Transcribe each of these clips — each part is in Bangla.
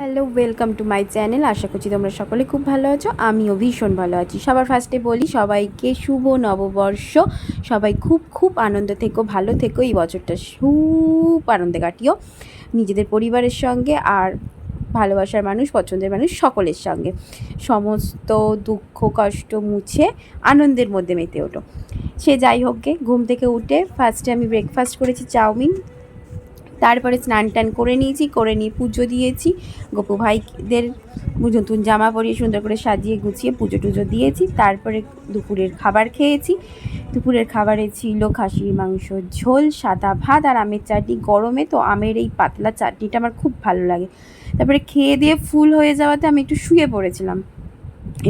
Hello welcome to my channel আশা করছি তোমরা সকলে খুব ভালো আছো। আমিও ভীষণ ভালো আছি। সবার ফার্স্টে বলি, সবাইকে শুভ নববর্ষ। সবাই খুব খুব আনন্দ থেকো, ভালো থেকো। এই বছরটা খুব আনন্দে কাটিও। নিজেদের পরিবারের সঙ্গে আর ভালোবাসার মানুষ, পছন্দের মানুষ সকলের সঙ্গে। সমস্ত দুঃখ, কষ্ট মুছে আনন্দের মধ্যে মেতে ওঠো। সে যাই হোক গে, ঘুম থেকে উঠে ফার্স্টে আমি ব্রেকফাস্ট করেছি, চাউমিন। তারপরে স্নান টান করে নিয়েছি, করে নিয়ে পুজো দিয়েছি। গোপু ভাইদের নতুন জামা পরিয়ে সুন্দর করে সাজিয়ে গুছিয়ে পুজো টুজো দিয়েছি। তারপরে দুপুরের খাবার খেয়েছি। দুপুরের খাবারে ছিল খাসির মাংস, ঝোল, সাদা ভাত আর আমের চাটনি। গরমে তো আমের এই পাতলা চাটনিটা আমার খুব ভালো লাগে। তারপরে খেয়ে দিয়ে ফুল হয়ে যাওয়াতে আমি একটু শুয়ে পড়েছিলাম।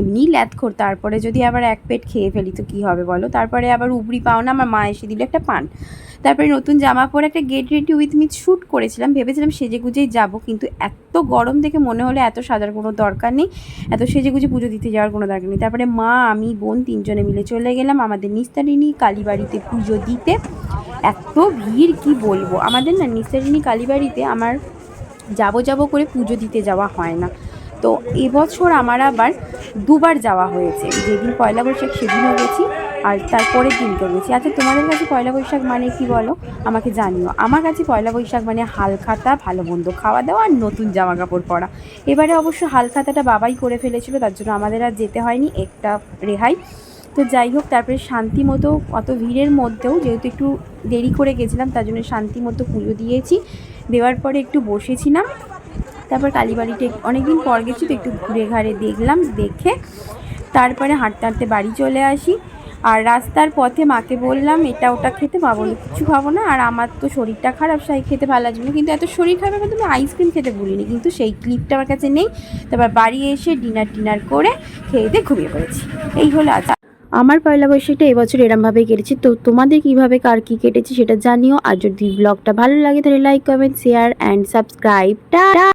এমনি ল্যাথখোর তারপরে যদি আবার এক পেট খেয়ে ফেলি তো কী হবে বলো? তারপরে আবার উবড়ি পাও না, আমার মা এসে দিল একটা পান। তারপরে নতুন জামা পরে একটা get ready with me shoot করেছিলাম, ভেবেছিলাম সেজে গুজেই যাব, কিন্তু এত গরম দেখে মনে হলো এত সাজার কোনো দরকার নেই, এত সেজে গুজে পুজো দিতে যাওয়ার কোনো দরকার নেই। তারপরে মা, আমি, বোন তিনজনে মিলে চলে গেলাম আমাদের নিস্তারিণী কালীবাড়িতে পুজো দিতে। এত ভিড়, কি বলব? আমাদের না নিস্তারিণী কালীবাড়িতে আমার যাব যাব করে পুজো দিতে যাওয়া হয় না। তো এবছর আমার আবার দুবার যাওয়া হয়েছে। যেদিন পয়লা বৈশাখ সেদিনও গেছি আর তারপরের দিনকে গেছি। আচ্ছা তোমাদের কাছে পয়লা বৈশাখ মানে কি বলো? আমাকে জানিও। আমার কাছে পয়লা বৈশাখ মানে হালখাতা, ভালো মন্দ খাওয়া দাওয়া আর নতুন জামা কাপড় পরা। এবারে অবশ্য হালখাতাটা বাবাই করে ফেলেছিল, তার জন্য আমাদের আর যেতে হয়নি একটা রেহাই। তো যাই হোক, তারপরে শান্তি মতো অত ভিড়ের মধ্যেও যেহেতু একটু দেরি করে গেছিলাম, তার জন্য শান্তি মতো পুজো দিয়েছি। দেওয়ার পরে একটু বসেছিলাম। তারপর কালীবাড়িতে অনেকদিন পর গেছি তো একটু ঘুরে ঘাড়ে দেখলাম, দেখে তারপরে হাঁটতে হাঁটতে বাড়ি চলে আসি। আর রাস্তার পথে মাকে বললাম, এটা ওটা খেতে মা বলে কিছু খাব না, আর আমার তো শরীরটা খারাপ, সাই খেতে ভালো লাগছে না। কিন্তু এত শরীর খারাপ আমি আইসক্রিম খেতে ভুলিনি, কিন্তু সেই ক্লিপটা আমার কাছে নেই। তারপর বাড়ি এসে ডিনার টিনার করে খেয়ে দিয়ে ঘুমিয়ে পড়েছি। এই হলো আজ। আমার পয়লা বৈশাখটা এবছর এরমভাবেই কেটেছে। তো তোমাদের কীভাবে কার কী কেটেছে সেটা জানিও। আর যদি ব্লগটা ভালো লাগে তাহলে like comment share and subscribe টা।